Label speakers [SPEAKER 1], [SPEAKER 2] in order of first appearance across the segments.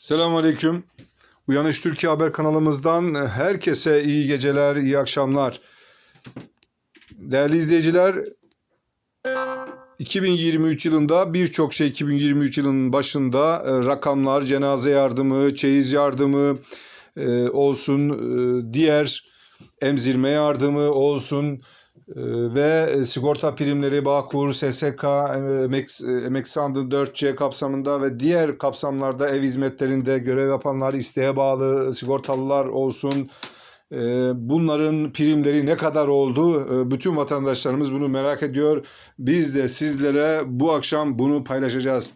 [SPEAKER 1] Selamünaleyküm. Uyanış Türkiye Haber kanalımızdan herkese iyi geceler, iyi akşamlar. Değerli izleyiciler, 2023 yılında birçok şey 2023 yılının başında e, rakamlar, cenaze yardımı, çeyiz yardımı e, olsun, e, diğer emzirme yardımı olsun e, ve sigorta primleri, Bağkur, SSK, emek, emek sandığı 4C kapsamında ve diğer kapsamlarda ev hizmetlerinde görev yapanlar, isteğe bağlı sigortalılar olsun. E, Bunların primleri ne kadar oldu? E, Bütün vatandaşlarımız bunu merak ediyor. Biz de sizlere bu akşam bunu paylaşacağız.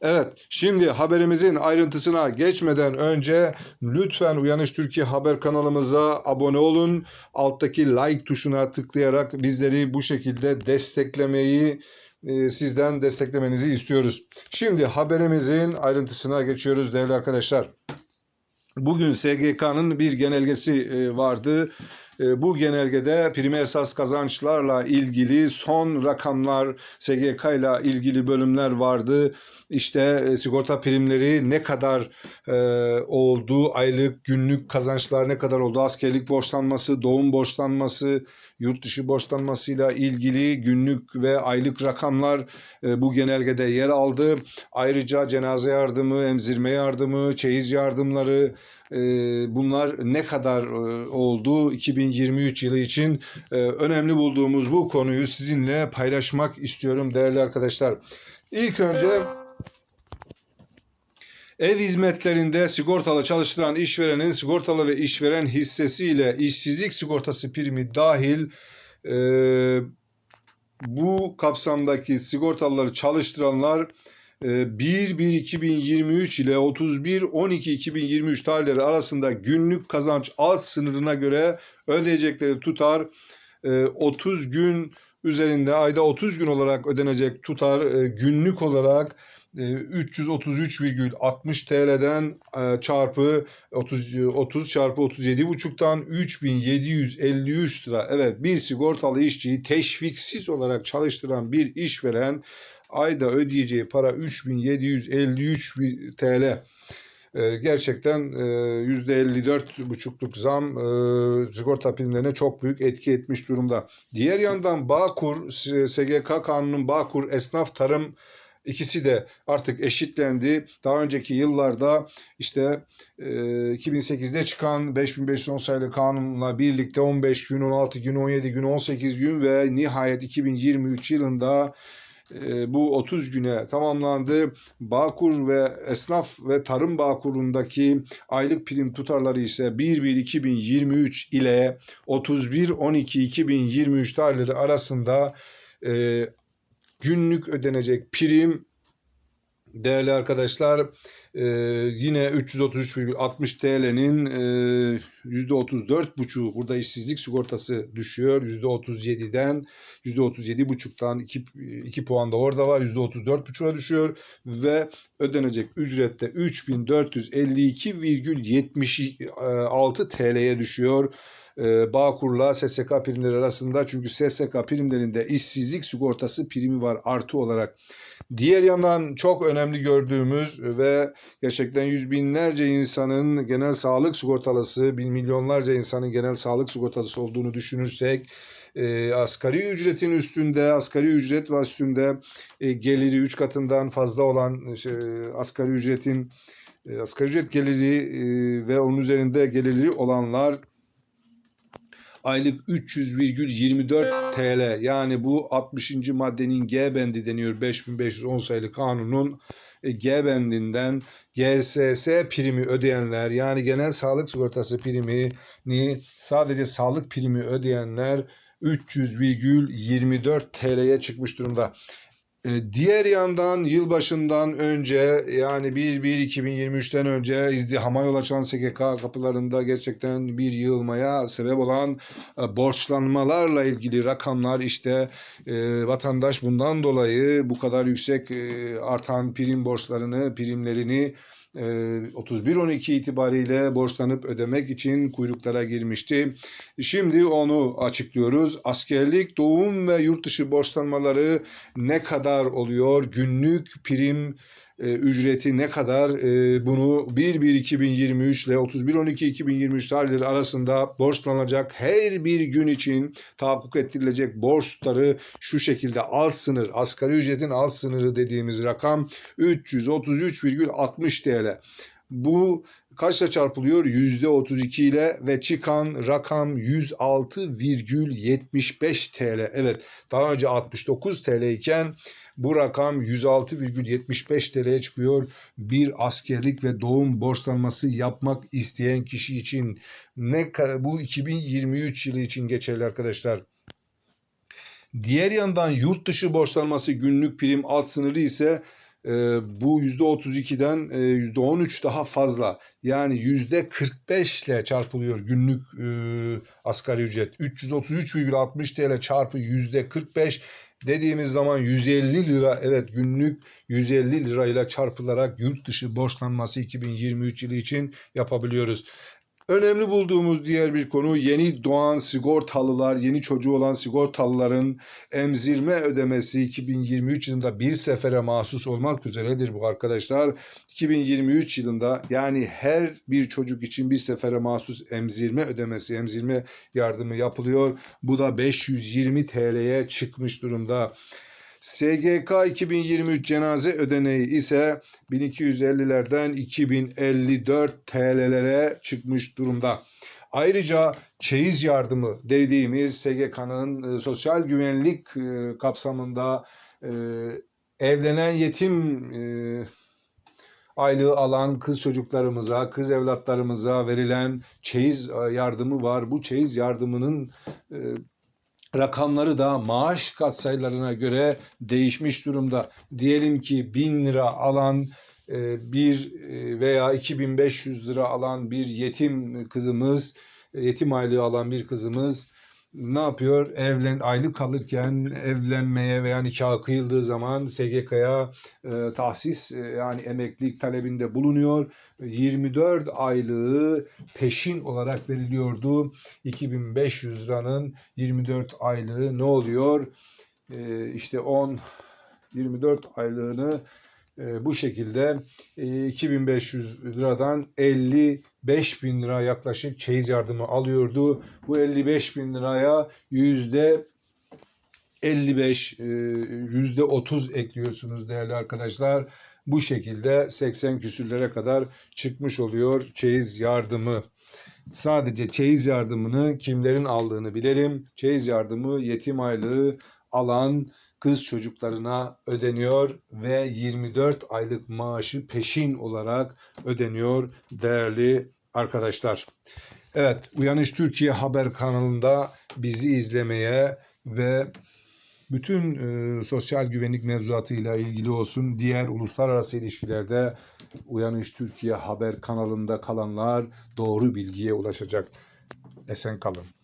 [SPEAKER 1] Evet, şimdi haberimizin ayrıntısına geçmeden önce lütfen Uyanış Türkiye haber kanalımıza abone olun. Alttaki like tuşuna tıklayarak bizleri bu şekilde desteklemeyi e, sizden desteklemenizi istiyoruz. Şimdi haberimizin ayrıntısına geçiyoruz değerli arkadaşlar. Bugün SGK'nın bir genelgesi e, vardı. E, Bu genelgede prime esas kazançlarla ilgili son rakamlar, SGK ile ilgili bölümler vardı. İşte e, sigorta primleri ne kadar e, oldu, aylık, günlük kazançlar ne kadar oldu, askerlik borçlanması, doğum borçlanması, yurt dışı borçlanmasıyla ilgili günlük ve aylık rakamlar e, bu genelgede yer aldı. Ayrıca cenaze yardımı, emzirme yardımı, çeyiz yardımları e, bunlar ne kadar e, oldu 2023 yılı için e, önemli bulduğumuz bu konuyu sizinle paylaşmak istiyorum değerli arkadaşlar. İlk önce Ev hizmetlerinde sigortalı çalıştıran işverenin sigortalı ve işveren hissesiyle işsizlik sigortası primi dahil e, bu kapsamdaki sigortalıları çalıştıranlar e, 1-1-2023 ile 31-12-2023 tarihleri arasında günlük kazanç alt sınırına göre ödeyecekleri tutar e, 30 gün üzerinde ayda 30 gün olarak ödenecek tutar e, günlük olarak e, 333,60 TL'den e, çarpı 30 30 çarpı 37,5'tan 3753 lira. Evet bir sigortalı işçiyi teşviksiz olarak çalıştıran bir işveren ayda ödeyeceği para 3753 TL. E, Gerçekten e, %54,5'luk zam e, sigorta primlerine çok büyük etki etmiş durumda. Diğer yandan Bağkur, SGK kanunun Bağkur esnaf tarım İkisi de artık eşitlendi. Daha önceki yıllarda işte e, 2008'de çıkan 5510 sayılı kanunla birlikte 15 gün, 16 gün, 17 gün, 18 gün ve nihayet 2023 yılında e, bu 30 güne tamamlandı. Bağkur ve esnaf ve tarım Bağkur'undaki aylık prim tutarları ise 1-1-2023 ile 31-12-2023 tarihleri arasında e, günlük ödenecek prim değerli arkadaşlar e, yine 333,60 TL'nin e, %34,5 burada işsizlik sigortası düşüyor. %37'den %37,5'tan 2, 2 puan da orada var. %34,5'a düşüyor ve ödenecek ücrette 3452,76 TL'ye düşüyor. Ee, Bağkur'la SSK primleri arasında çünkü SSK primlerinde işsizlik sigortası primi var artı olarak. Diğer yandan çok önemli gördüğümüz ve gerçekten yüz binlerce insanın genel sağlık sigortalısı, bin milyonlarca insanın genel sağlık sigortası olduğunu düşünürsek e, asgari ücretin üstünde, asgari ücret ve üstünde e, geliri 3 katından fazla olan şey, asgari ücretin e, asgari ücret geliri e, ve onun üzerinde geliri olanlar aylık 300,24 TL yani bu 60. maddenin G bendi deniyor 5510 sayılı kanunun e, G bendinden GSS primi ödeyenler yani genel sağlık sigortası primini sadece sağlık primi ödeyenler 300,24 TL'ye çıkmış durumda. E, Diğer yandan yılbaşından önce yani 1-1-2023'ten önce izdihama yol açan SGK kapılarında gerçekten bir yığılmaya sebep olan e, borçlanmalarla ilgili rakamlar işte e, vatandaş bundan dolayı bu kadar yüksek artan prim borçlarını, primlerini 31-12 itibariyle borçlanıp ödemek için kuyruklara girmişti. Şimdi onu açıklıyoruz. Askerlik, doğum ve yurt dışı borçlanmaları ne kadar oluyor? Günlük prim e, ücreti ne kadar e, bunu 1-1-2023 ile 31-12-2023 tarihleri arasında borçlanacak her bir gün için tahakkuk ettirilecek borçları şu şekilde alt sınır asgari ücretin alt sınırı dediğimiz rakam 333,60 TL. Bu kaçla çarpılıyor? %32 ile ve çıkan rakam 106,75 TL. Evet daha önce 69 TL iken bu rakam 106,75 TL'ye çıkıyor. Bir askerlik ve doğum borçlanması yapmak isteyen kişi için ne bu 2023 yılı için geçerli arkadaşlar. Diğer yandan yurt dışı borçlanması günlük prim alt sınırı ise e, bu %32'den e, %13 daha fazla. Yani %45 ile çarpılıyor günlük e, asgari ücret. 333,60 TL çarpı %45 dediğimiz zaman 150 lira evet günlük 150 lirayla çarpılarak yurt dışı borçlanması 2023 yılı için yapabiliyoruz. Önemli bulduğumuz diğer bir konu yeni doğan sigortalılar, yeni çocuğu olan sigortalıların emzirme ödemesi 2023 yılında bir sefere mahsus olmak üzeredir bu arkadaşlar. 2023 yılında yani her bir çocuk için bir sefere mahsus emzirme ödemesi, emzirme yardımı yapılıyor. Bu da 520 TL'ye çıkmış durumda. SGK 2023 cenaze ödeneği ise 1250'lerden 2054 TL'lere çıkmış durumda. Ayrıca çeyiz yardımı dediğimiz SGK'nın e, sosyal güvenlik e, kapsamında e, evlenen yetim e, aylığı alan kız çocuklarımıza, kız evlatlarımıza verilen çeyiz yardımı var. Bu çeyiz yardımının rakamları da maaş katsayılarına göre değişmiş durumda. Diyelim ki 1000 lira alan e, bir e, veya 2500 lira alan bir yetim kızımız, yetim aylığı alan bir kızımız ne yapıyor? Evlen aylık kalırken evlenmeye veya nikah kıyıldığı zaman SGK'ya e, tahsis e, yani emeklilik talebinde bulunuyor. 24 aylığı peşin olarak veriliyordu. 2500 liranın 24 aylığı ne oluyor? E, işte 10 24 aylığını bu şekilde e, 2500 liradan 55 bin lira yaklaşık çeyiz yardımı alıyordu. Bu 55 bin liraya yüzde 55, e, yüzde 30 ekliyorsunuz değerli arkadaşlar. Bu şekilde 80 küsürlere kadar çıkmış oluyor çeyiz yardımı. Sadece çeyiz yardımını kimlerin aldığını bilelim. Çeyiz yardımı yetim aylığı alan kız çocuklarına ödeniyor ve 24 aylık maaşı peşin olarak ödeniyor değerli arkadaşlar. Evet, Uyanış Türkiye haber kanalında bizi izlemeye ve bütün e, sosyal güvenlik mevzuatıyla ilgili olsun diğer uluslararası ilişkilerde Uyanış Türkiye haber kanalında kalanlar doğru bilgiye ulaşacak. Esen kalın.